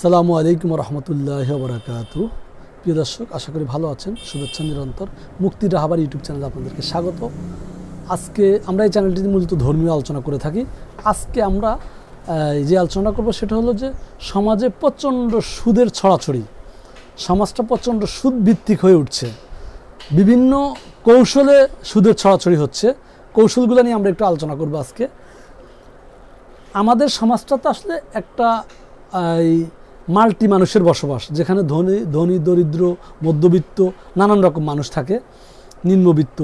সালামু আলাইকুম রহমতুল্লাহ বরাকাতু প্রিয় দর্শক, আশা করি ভালো আছেন, শুভেচ্ছা নিরন্তর। মুক্তি রাহাবার ইউটিউব চ্যানেলে আপনাদেরকে স্বাগত। আজকে আমরা এই চ্যানেলটিতে মূলত ধর্মীয় আলোচনা করে থাকি। আজকে আমরা যে আলোচনা করব সেটা হলো যে সমাজে প্রচণ্ড সুদের ছড়াছড়ি। সমাজটা প্রচণ্ড সুদ ভিত্তিক হয়ে উঠছে। বিভিন্ন কৌশলে সুদের ছড়াছড়ি হচ্ছে। কৌশলগুলো নিয়ে আমরা একটু আলোচনা করব আজকে। আমাদের সমাজটা তো আসলে একটা এই মাল্টি মানুষের বসবাস, যেখানে ধনী ধনী, দরিদ্র, মধ্যবিত্ত, নানান রকম মানুষ থাকে, নিম্নবিত্ত।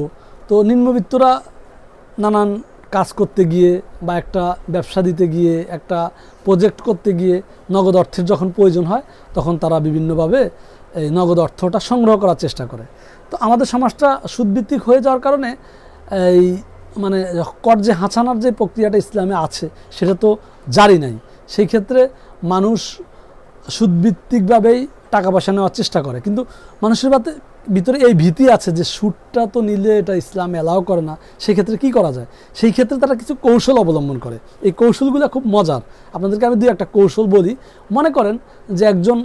তো নিম্নবিত্তরা নানান কাজ করতে গিয়ে বা একটা ব্যবসা দিতে গিয়ে, একটা প্রজেক্ট করতে গিয়ে নগদ অর্থের যখন প্রয়োজন হয়, তখন তারা বিভিন্নভাবে এই নগদ অর্থটা সংগ্রহ করার চেষ্টা করে। তো আমাদের সমাজটা সুদভিত্তিক হয়ে যাওয়ার কারণে এই মানে কর্জে হাঁচানোর যে প্রক্রিয়াটা ইসলামে আছে, সেটা তো জারি নাই। সেই ক্ষেত্রে মানুষ সুদভিত্তিকভাবেই টাকা পয়সা নেওয়ার চেষ্টা করে। কিন্তু মানুষের বাতে ভিতরে এই ভীতি আছে যে সুদটা তো নিলে এটা ইসলাম অ্যালাউ করে না সেই ক্ষেত্রে কি করা যায়? সেই ক্ষেত্রে তারা কিছু কৌশল অবলম্বন করে। এই কৌশলগুলো খুব মজার। আপনাদেরকে আমি দুই একটা কৌশল বলি। মনে করেন যে একজন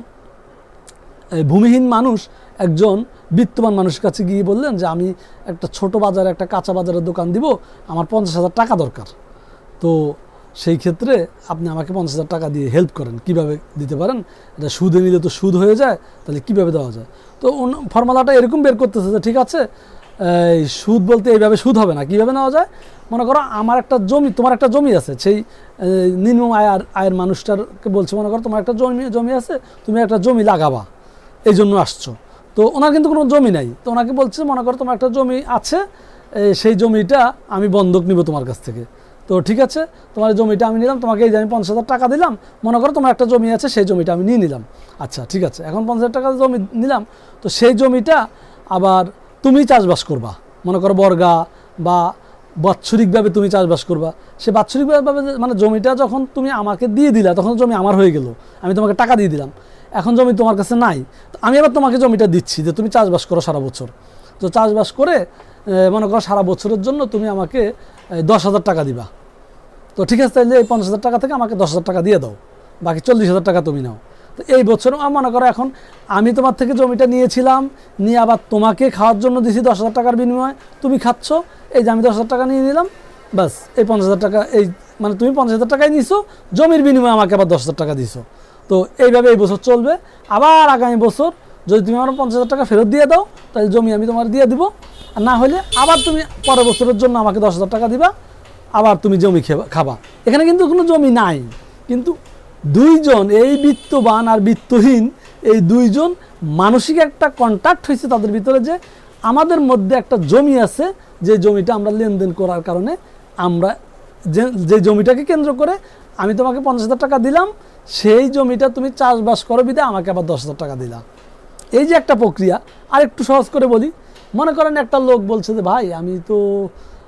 ভূমিহীন মানুষ একজন বিত্তবান মানুষের কাছে গিয়ে বললেন যে, আমি একটা ছোট বাজারে একটা কাঁচা বাজারের দোকান দিব, আমার পঞ্চাশ হাজার টাকা দরকার। তো সেই ক্ষেত্রে আপনি আমাকে পঞ্চাশ হাজার টাকা দিয়ে হেল্প করেন। কীভাবে দিতে পারেন? এটা সুদে নিলে তো সুদ হয়ে যায়, তাহলে কীভাবে দেওয়া যায়? তো অন্য ফর্মুলাটা এরকম বের করতেছে যে, ঠিক আছে সুদ বলতে এইভাবে সুদ হবে না, কীভাবে নেওয়া যায়? মনে করো, আমার একটা জমি, তোমার একটা জমি আছে, সেই নিম্ন আয়ের আয়ের মানুষটারকে বলছে, মনে করো, তোমার একটা জমি জমি আছে, তুমি একটা জমি লাগাবা এই জন্য আসছো। তো ওনার কিন্তু কোনো জমি নাই। তো ওনাকে বলছে, মনে করো, তোমার একটা জমি আছে সেই জমিটা আমি বন্ধক নিব তোমার কাছ থেকে। তো ঠিক আছে, তোমার জমিটা আমি নিলাম, তোমাকে এই যে আমি পঞ্চাশ হাজার টাকা দিলাম, মনে করো তোমার একটা জমি আছে, সেই জমিটা আমি নিয়ে নিলাম। আচ্ছা ঠিক আছে, এখন পঞ্চাশ হাজার টাকা জমি নিলাম, তো সেই জমিটা আবার তুমি চাষবাস করবা। মনে করো বর্গা বা বাৎসরিকভাবে তুমি চাষবাস করবা। সে বাৎসরিকভাবে মানে জমিটা যখন তুমি আমাকে দিয়ে দিলা, তখন জমি আমার হয়ে গেল। আমি তোমাকে টাকা দিয়ে দিলাম। এখন জমি তোমার কাছে নাই। তো আমি আবার তোমাকে জমিটা দিচ্ছি যে তুমি চাষবাস করো সারা বছর। তো চাষবাস করে মনে করো সারা বছরের জন্য তুমি আমাকে দশ হাজার টাকা দিবা। তো ঠিক আছে তাহলে এই পঞ্চাশ টাকা থেকে আমাকে দশ হাজার টাকা দিয়ে দাও, বাকি চল্লিশ হাজার টাকা তুমি নাও। তো এই বছর আমার মনে করো এখন আমি তোমার থেকে জমিটা নিয়েছিলাম, নিয়ে আবার তোমাকে খাওয়ার জন্য দিছি দশ হাজার টাকার বিনিময়ে। তুমি খাচ্ছ, এই যে আমি দশ হাজার টাকা নিয়ে নিলাম, ব্যাস, এই পঞ্চাশ হাজার টাকা, এই মানে তুমি পঞ্চাশ হাজার টাকাই নিছো, জমির বিনিময়ে আমাকে আবার দশ হাজার টাকা দিছো। তো এইভাবে এই বছর চলবে। আবার আগামী বছর যদি তুমি আমার পঞ্চাশ হাজার টাকা ফেরত দিয়ে দাও, তাহলে জমি আমি তোমার দিয়ে দিব। আর না হলে আবার তুমি পরের বছরের জন্য আমাকে দশ হাজার টাকা দিবা। আবার তুমি জমি খেবা এখানে কিন্তু কোনো জমি নাই। কিন্তু দুইজন, এই বিত্তবান আর বিত্তহীন, এই দুইজন মানসিক একটা কন্ট্যাক্ট হয়েছে তাদের ভিতরে যে আমাদের মধ্যে একটা জমি আছে, যে জমিটা আমরা লেনদেন করার কারণে আমরা যে যে জমিটাকে কেন্দ্র করে আমি তোমাকে পঞ্চাশ হাজার টাকা দিলাম, সেই জমিটা তুমি চাষবাস করো, বিদে আমাকে আবার দশ হাজার টাকা দিলাম এই যে একটা প্রক্রিয়া আর একটু সহজ করে বলি। মনে করেন একটা লোক বলছে যে, ভাই, আমি তো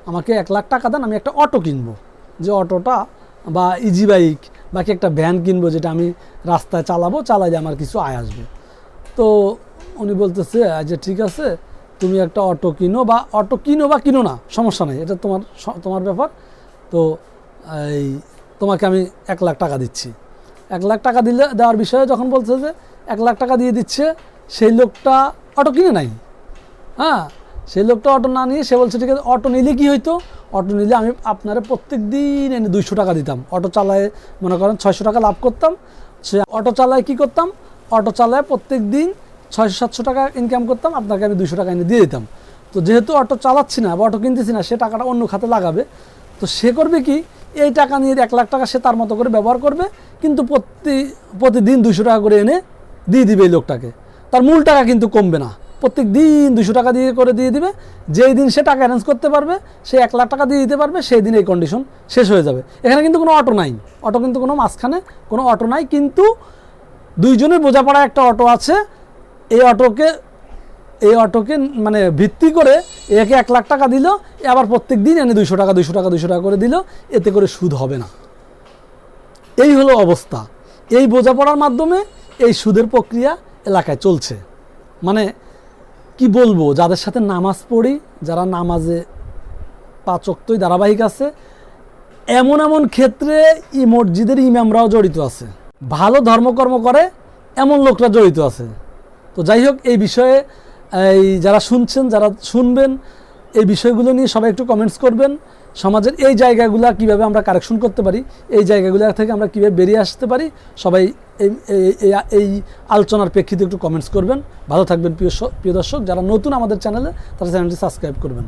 আমাকে এক লাখ টাকা দেন, আমি একটা অটো কিনবো। যে অটোটা বা ইজি বাইক বা কি একটা ভ্যান কিনবো, যেটা আমি রাস্তায় চালাবো চালাইলে আমার কিছু আয় আসবে। তো উনি বলতেছে যে ঠিক আছে, তুমি একটা অটো কিনো বা অটো কিনো বা কিনো না, সমস্যা নেই, এটা তোমার তোমার ব্যাপার। তো এই, তোমাকে আমি এক লাখ টাকা দিচ্ছি। এক লাখ টাকা দিলে, দেওয়ার বিষয়ে যখন বলছে যে, এক লাখ টাকা দিয়ে দিচ্ছে, সেই লোকটা অটো কিনে নাই। হ্যাঁ সেই লোকটা অটো না নিয়ে সে বলছে, ঠিক আছে অটো নিলে কি হইতো? অটো নিলে আমি আপনারা প্রত্যেক দিন এনে দুইশো টাকা দিতাম। অটো চালায়, মনে করেন ছয়শো টাকা লাভ করতাম। সে অটো চালায় কি করতাম? অটো চালায় প্রত্যেক দিন ছয়শো, সাতশো টাকা ইনকাম করতাম, আপনাকে আমি দুইশো টাকা এনে দিয়ে দিতাম। তো যেহেতু অটো চালাচ্ছি না বা অটো কিনতেছি না, সে টাকাটা অন্য খাতে লাগাবে। তো সে করবে কি? এই টাকা নিয়ে এক লাখ টাকা সে তার মতো করে ব্যবহার করবে, কিন্তু প্রতি, প্রতিদিন দুইশো টাকা করে এনে দিয়ে দিবে এই লোকটাকে। তার মূল টাকা কিন্তু কমবে না। প্রত্যেক দিন দুশো টাকা দিয়ে করে দিয়ে দিবে। যেই দিন সে টাকা অ্যারেঞ্জ করতে পারবে, সে এক লাখ টাকা দিয়ে দিতে পারবে, সেই দিন এই কন্ডিশন শেষ হয়ে যাবে। এখানে কিন্তু কোনো অটো নাই। অটো কিন্তু কোনো মাঝখানে কোনো অটো নাই, কিন্তু দুইজনের বোঝাপড়া একটা অটো আছে। এই অটোকে এই অটোকে মানে ভিত্তি করে একে এক লাখ টাকা দিল আবার প্রত্যেক দিন এনে দুইশো টাকা দুইশো টাকা দুইশো টাকা করে দিল, এতে করে সুদ হবে না। এই হলো অবস্থা। এই বোঝাপড়ার মাধ্যমে এই সুদের প্রক্রিয়া এলাকায় চলছে। মানে কি বলব? যাদের সাথে নামাজ পড়ি, যারা নামাজে পাচকতই ধারাবাহিক আছে, এমন এমন ক্ষেত্রে ই মসজিদের ইমামরাও জড়িত আছে। ভালো ধর্মকর্ম করে, এমন লোকরা জড়িত আছে। তো যাই হোক, এই বিষয়ে, এই যারা শুনছেন, যারা শুনবেন এই বিষয়গুলো নিয়ে সবাই একটু কমেন্টস করবেন। সমাজের এই জায়গাগুলো কীভাবে আমরা কারেকশন করতে পারি, এই জায়গাগুলো থেকে আমরা কীভাবে বেরিয়ে আসতে পারি, সবাই এই, এই- আলোচনার প্রেক্ষিতে একটু কমেন্টস করবেন। ভালো থাকবেন প্রিয় প্রিয় দর্শক, যারা নতুন আমাদের চ্যানেলে তারা চ্যানেলটি সাবস্ক্রাইব করবেন।